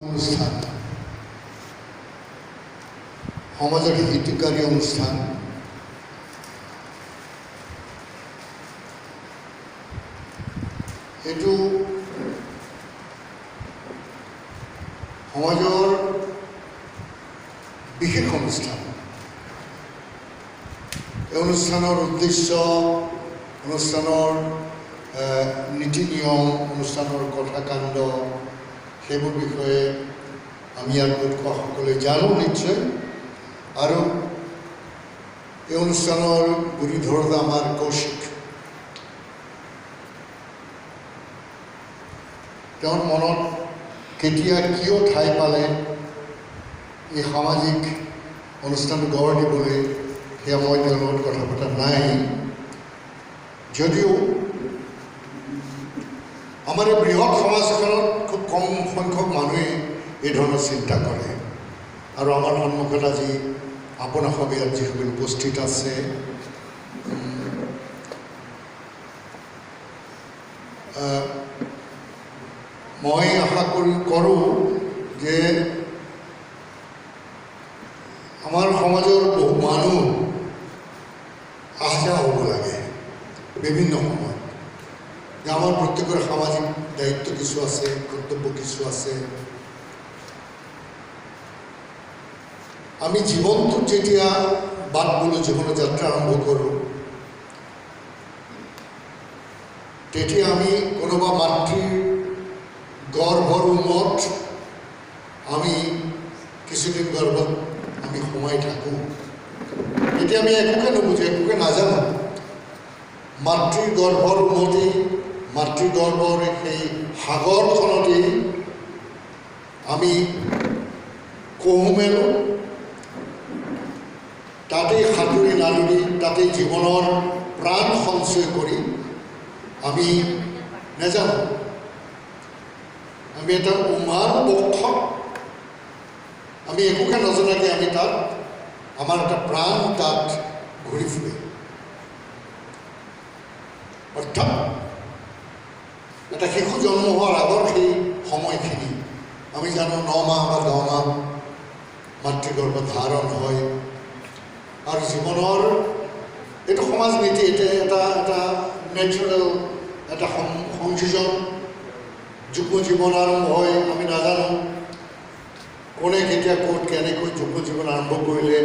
অনুষ্ঠান। সমাজৰ হিতকাৰী অনুষ্ঠান। এইটো সমাজৰ বিশেষ অনুষ্ঠান। এই অনুষ্ঠানৰ উদ্দেশ্য অনুষ্ঠানৰ নীতি নিয়ম অনুষ্ঠানৰ কথা কাণ্ড সেইবোৰ বিষয়ে আমি গোট সকলোৱে জানো নিশ্চয়। আৰু এই অনুষ্ঠানৰ গুৰি ধৰোঁতা আমাৰ কৌশিক। তেওঁৰ মনত কেতিয়া কিয় ঠাই পালে এই সামাজিক অনুষ্ঠানটো গঢ় দিবলৈ সেয়া মই তেওঁৰ লগত কথা পতা নাই। যদিও আমাৰ এই বৃহৎ সমাজখনত কম সংখ্যক মানুহে এই ধৰণৰ চিন্তা কৰে। আৰু আমাৰ সন্মুখত আজি আপোনাসৱে ইয়াত যিসকল উপস্থিত আছে মই আশা কৰি কৰোঁ যে আমাৰ সমাজৰ বহু মানুহ আহ যাহ হ'ব লাগে। বিভিন্ন আমার প্রত্যেকের সামাজিক দায়িত্ব কিছু আছে, কর্তব্য কিছু আছে। আমি জীৱনটো যেতিয়া বাট বোলো জীৱনৰ যাত্ৰা আৰম্ভ কৰোঁ তেতিয়া আমি কোনোবা মাতৃৰ গৰ্ভৰ উমত আমি কিছুদিন গৰ্ভত আমি সোমাই থাকোঁ তেতিয়া আমি একোকে নুবুজো একোকে নাজানো মাতৃ গৰ্ভৰ উমতি মাতৃ গৰ্ভৰ সেই সাগৰখনতেই আমি কহু তাতেই সাঁতুৰি নাদুৰি তাতেই জীৱনৰ প্ৰাণ সঞ্চয় কৰি আমি নেজানো আমি এটা উমান বক্ষত আমি একোকে নজনাকৈ আমি তাত, আমাৰ এটা প্ৰাণ তাত ঘূৰি ফুৰে। অৰ্থাৎ এটা শিশু জন্ম হোৱাৰ আগৰ সেই সময়খিনি, আমি জানো ন মাহ বা দহ মাহ মাতৃগৰ্ভ ধাৰণ হয়। আৰু জীৱনৰ এইটো সমাজ নীতি এটা এটা এটা নেচাৰেল এটা সংযোজন যুগ্ম জীৱন আৰম্ভ হয়, আমি নাজানো। কোনে কেতিয়া ক'ত কেনেকৈ যুগ্ম জীৱন আৰম্ভ কৰিলে,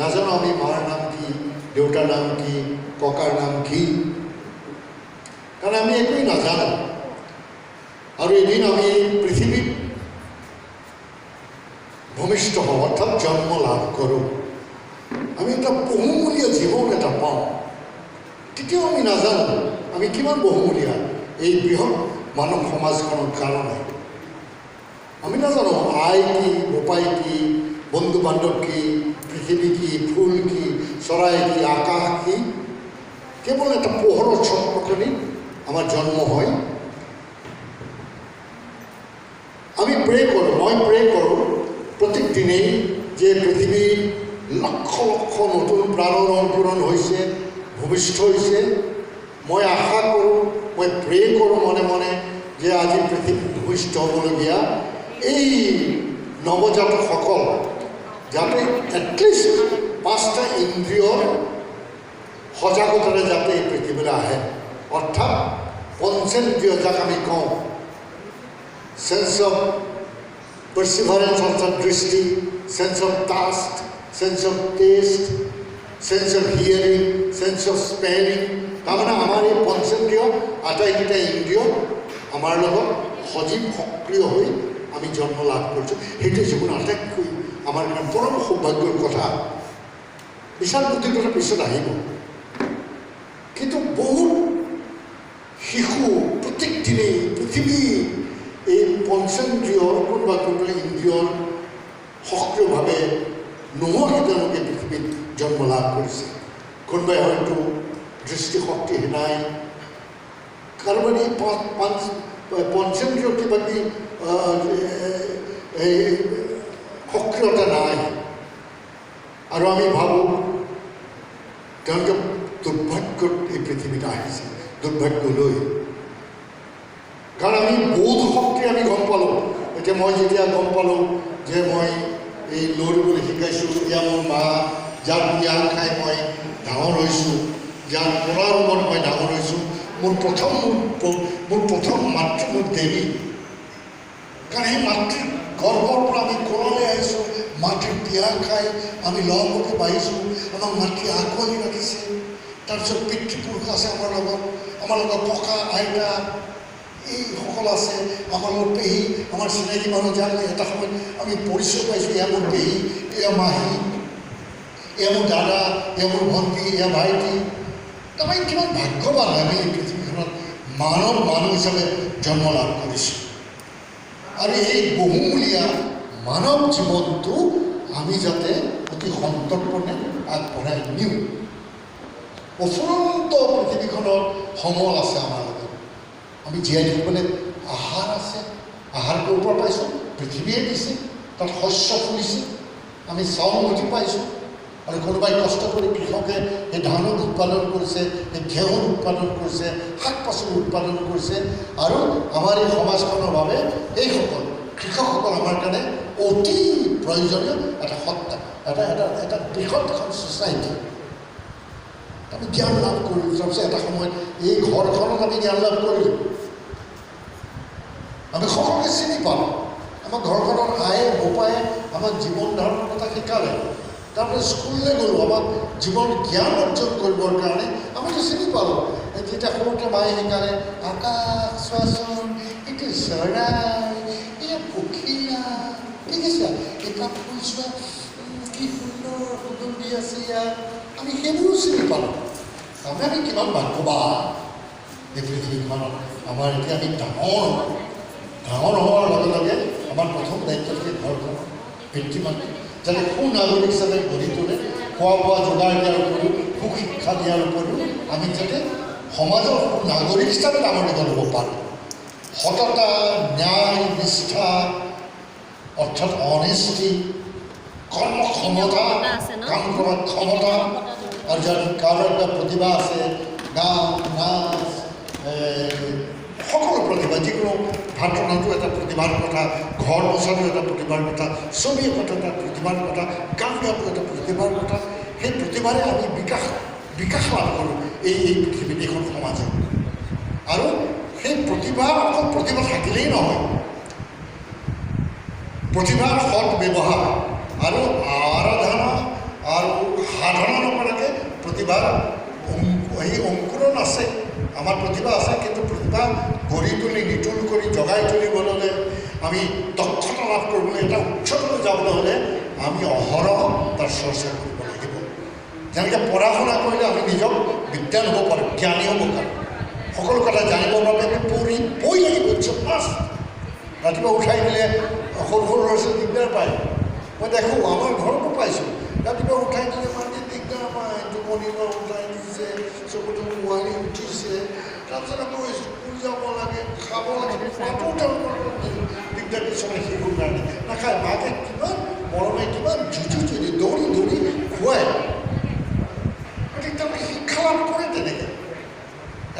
নাজানো আমি মাৰ নাম কি, দেউতাৰ নাম কি, ককাৰ নাম কি। কাৰণ আমি একোৱেই নাজানো। আৰু এদিন আমি পৃথিৱীত ভূমিষ্ঠ হওঁ অৰ্থাৎ জন্ম লাভ কৰোঁ আমি এটা বহুমূলীয়া জীৱন এটা পাওঁ তেতিয়াও আমি নাজানো, আমি কিমান বহুমূলীয়া? এই বৃহৎ মানৱ সমাজখনৰ কাৰণে। আমি নাজানো আই কি বোপাই কি বন্ধু বান্ধৱ কি, পৃথিৱী কি, ফুল কি, চৰাই কি, আকাশ কি। কেৱল এটা পোহৰৰ ছত্ৰখনি আমাৰ জন্ম হয়। আমি প্ৰে কৰোঁ, মই প্ৰে কৰোঁ প্ৰত্যেক দিনেই যে পৃথিৱীৰ লক্ষ লক্ষ নতুন প্ৰাণৰ অংকুৰণ হৈছে, ভূমিষ্ঠ হৈছে। মই আশা কৰোঁ, মই প্ৰে কৰোঁ মনে মনে যে আজি পৃথিৱীত ভূমিষ্ঠ হ'বলগীয়া এই নৱজাতকসকল, যাতে এটলিষ্ট পাঁচটা ইন্দ্ৰিয়ৰ সজাগতাৰে যাতে এই পৃথিৱীলৈ আহে। অৰ্থাৎ পঞ্চেন্দ্ৰিয় যাক আমি কওঁ চেন্স অফ পাৰ্চিভাৰেঞ্চ অৰ্থাৎ দৃষ্টি sense of taste sense of taste sense of hearing sense of spinning তাৰমানে আমাৰ এই পঞ্চেন্দ্ৰিয় আটাইকেইটা ইন্দ্ৰিয় আমাৰ লগত সজীৱ সক্ৰিয় হৈ আমি জন্ম লাভ কৰিছোঁ। সেইটোৱে জীৱন আটাইতকৈ আমাৰ কাৰণে পৰম সৌভাগ্যৰ কথা। বিচাৰ বুদ্ধিকতা পিছত আহিব। কিন্তু বহুত শিশু, প্ৰত্যেক দিনেই পৃথিৱী পঞ্চেন্দ্ৰিয়ৰ কোনোবা কোনোবা ইন্দ্ৰিয়ৰ সক্ৰিয়ভাৱে নোহোৱাকৈ তেওঁলোকে পৃথিৱীত জন্ম লাভ কৰিছে। কোনোবাই হয়তো দৃষ্টিশক্তি নাই। কাৰোবাৰ এই পঞ্চেন্দ্ৰিয় কিবা কিবি সক্ৰিয়তা নাই। আৰু আমি ভাবোঁ, তেওঁলোকে দুৰ্ভাগ্যত এই পৃথিৱীত আহিছে দুৰ্ভাগ্য লৈ কাৰণ আমি শক্তি আমি গম পালোঁ। এতিয়া মই যেতিয়া গম পালোঁ যে মই এই লৰিবলৈ শিকাইছোঁ এয়া মোৰ মা যাৰ বিয়া খাই মই ডাঙৰ হৈছোঁ। যাৰ পঢ়াৰ ৰুমত মই ডাঙৰ হৈছোঁ। মোৰ প্ৰথম, মোৰ মোৰ প্ৰথম মাতৃ মোৰ দেৱী। কাৰণ সেই মাতৃৰ গৰ্ভৰ পৰা আমি কোৰলৈ আহিছোঁ মাতৃৰ বিয়া খাই আমি লহমুখে বাঢ়িছোঁ, আমাক মাতৃয়ে আঁকোৱালি ৰাখিছে। তাৰপিছত পিতৃপুৰুষ আছে আমাৰ লগত আমাৰ লগত ককা, আইতা এইসকল আছে আমাৰ লগত পেহী আমাৰ চিনাকি মানুহ যাৰ এটা সময়ত আমি পৰিচয় পাইছোঁ এয়া মোৰ পেহী এয়া মাহী এয়া মোৰ দাদা এয়া মোৰ ভণ্টি এয়া ভাইটি। তাৰমানে কিমান ভাগ্যৱান আমি এই পৃথিৱীখনত মানৱ মানুহ হিচাপে জন্ম লাভ কৰিছোঁ আৰু এই বহুমূলীয়া মানৱ জীৱনটো আমি যাতে অতি সন্তৰ্পণে আগবঢ়াই নিওঁ। অফুৰন্ত পৃথিৱীখনৰ সমল আছে আমাৰ। আমি জীয়াই থাকিবলৈ আহাৰ আছে আহাৰ ক'ৰ পৰা পাইছোঁ পৃথিৱীয়ে দিছে তাত শস্য ফুলিছে, আমি চাউল মুঠি পাইছোঁ। আৰু কোনোবাই কষ্ট কৰি কৃষকে সেই ধান উৎপাদন কৰিছে সেই ঘেঁহু উৎপাদন কৰিছে, শাক পাচলি উৎপাদন কৰিছে, আৰু আমাৰ এই সমাজখনৰ বাবে এইসকল কৃষকসকল আমাৰ কাৰণে অতি প্ৰয়োজনীয় এটা সত্তা, এটা এটা এটা বৃহৎ এখন ছ'চাইটি আমি জ্ঞান লাভ কৰিলোঁ। তাৰপিছত এটা সময়ত এই ঘৰখনত আমি জ্ঞান লাভ কৰিলোঁ। আমি সকলোকে চিনি পালোঁ। আমাৰ ঘৰখনৰ আয়ে, বোপায়ে আমাক জীৱন ধাৰণৰ কথা শিকালে। তাৰপিছত স্কুললৈ গ'লোঁ, আমাক জীৱন জ্ঞান অৰ্জন কৰিবৰ কাৰণে আমিতো চিনি পালোঁ। যেতিয়া সৰুতে মায়ে শিকালে আকাশ চোৱাচোন এইটো চৰাই, এই পক্ষীয়া ঠিক আছে এটা ফুল চোৱা কি সুন্দৰ সুগন্ধি আছে ইয়াত আমি সেইবোৰো চিনি পালোঁ। তাৰমানে আমি কিমান ভাগ্যৱান। এই পৃথিৱীখনত আমাৰ এতিয়া আমি ডাঙৰ ডাঙৰ হোৱাৰ লগে লগে আমাৰ প্ৰথম দায়িত্ব থাকে ঘৰখন পিতৃ মাতৃ যাতে সুনাগৰিক হিচাপে গঢ়ি তোলে খোৱা বোৱা যোগাৰ দিয়াৰ উপৰিও সুশিক্ষা দিয়াৰ উপৰিও আমি যাতে সমাজৰ সুনাগৰিক হিচাপে ডাঙৰ দীঘল হ'ব পাৰোঁ। সততা ন্যায় নিষ্ঠা অৰ্থাৎ অনেষ্টি কৰ্মক্ষমতা কাম কৰাৰ ক্ষমতা আৰু যাৰ কাৰোবাৰ কিবা প্ৰতিভা আছে গান নাচ সকলো প্ৰতিভা যিকোনো ভাত ৰন্ধাটো এটা প্ৰতিভাৰ কথা ঘৰ মোচাটো এটা প্ৰতিভাৰ কথা, ছবি অঁকাটো এটা প্ৰতিভাৰ কথা, গান গাটো এটা প্ৰতিভাৰ কথা, সেই প্ৰতিভাৰে আমি বিকাশ বিকাশ লাভ কৰোঁ এই এই পৃথিৱীত এইখন সমাজত আৰু সেই প্ৰতিভা অকল প্ৰতিভা থাকিলেই নহয় প্ৰতিভাৰ সৎ ব্যৱহাৰ আৰু আৰাধনা আৰু সাধনা নকৰাকৈ প্ৰতিভাৰ এই অংকুৰণ আছে। আমাৰ প্ৰতিভা আছে, কিন্তু প্ৰতিভা গঢ়ি তুলি, নিতুল কৰি জগাই তুলিবলৈ আমি দক্ষতা লাভ কৰিবলৈ এটা উচ্চতলৈ যাবলৈ হ'লে আমি অহৰহ তাৰ চৰ্চা কৰিব লাগিব। যেনেকৈ পঢ়া শুনা কৰিলে আমি নিজক বিজ্ঞান হ'ব পাৰোঁ জ্ঞানী হ'ব পাৰোঁ সকলো কথা জানিবৰ বাবে আমি পঢ়ি পঢ়ি লাগিব ইটছ মাষ্ট ৰাতিপুৱা উঠাই দিলে, সৰু সৰু ল'ৰা ছোৱালী দিগদাৰ পায়। মই দেখোঁ, আমাৰ ঘৰতো পাইছোঁ। ৰাতিপুৱা উঠাই দিলে মানে দিগদাৰ পায় টোপনিৰ উঠাই দিছে চকুটো মোৱাৰি উঠিছে। তাৰপিছত আকৌ যাব লাগে খাব লাগে দিগদাৰ কিছুমান শিশুৰ কাৰণে নাখায় মাকে কিমান মৰমে কিমান যুঁজু যুঁজি দৌৰি দৌৰি খুৱায় গতিকে তেওঁলোকে শিক্ষা লাভ কৰে তেনেকৈ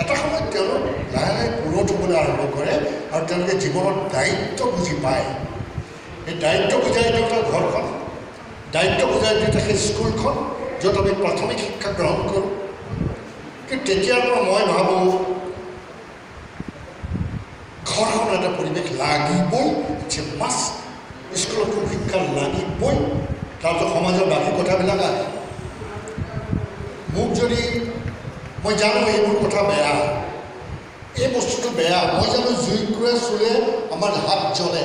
এটা সময়ত তেওঁলোক লাহে লাহে পুৰত আৰম্ভ কৰে আৰু তেওঁলোকে জীৱনত দায়িত্ব বুজি পায় সেই দায়িত্ব বুজাই দিওঁতে ঘৰখন দায়িত্ব বুজাই দিওঁতে সেই স্কুলখন য'ত আমি প্ৰাথমিক শিক্ষা গ্ৰহণ কৰোঁ কিন্তু তেতিয়াৰ পৰা মই ভাবোঁ ঘৰখন এটা পৰিৱেশ লাগিবই যে মাছ স্কুলতো শিক্ষা লাগিবই তাৰপিছত সমাজৰ বাকী কথাবিলাক মোক যদি মই জানো এইবোৰ কথা বেয়া, এই বস্তুটো বেয়া, মই জানো জুইকুৰা চুলে আমাৰ হাত জ্বলে।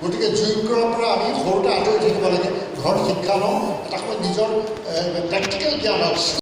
গতিকে জুইকুৰাৰ পৰা আমি সৰুতে আঁতৰি থাকিব লাগে। ঘৰত শিক্ষা লওঁ, এটা সময়ত নিজৰ প্ৰেক্টিকেল জ্ঞান হওক।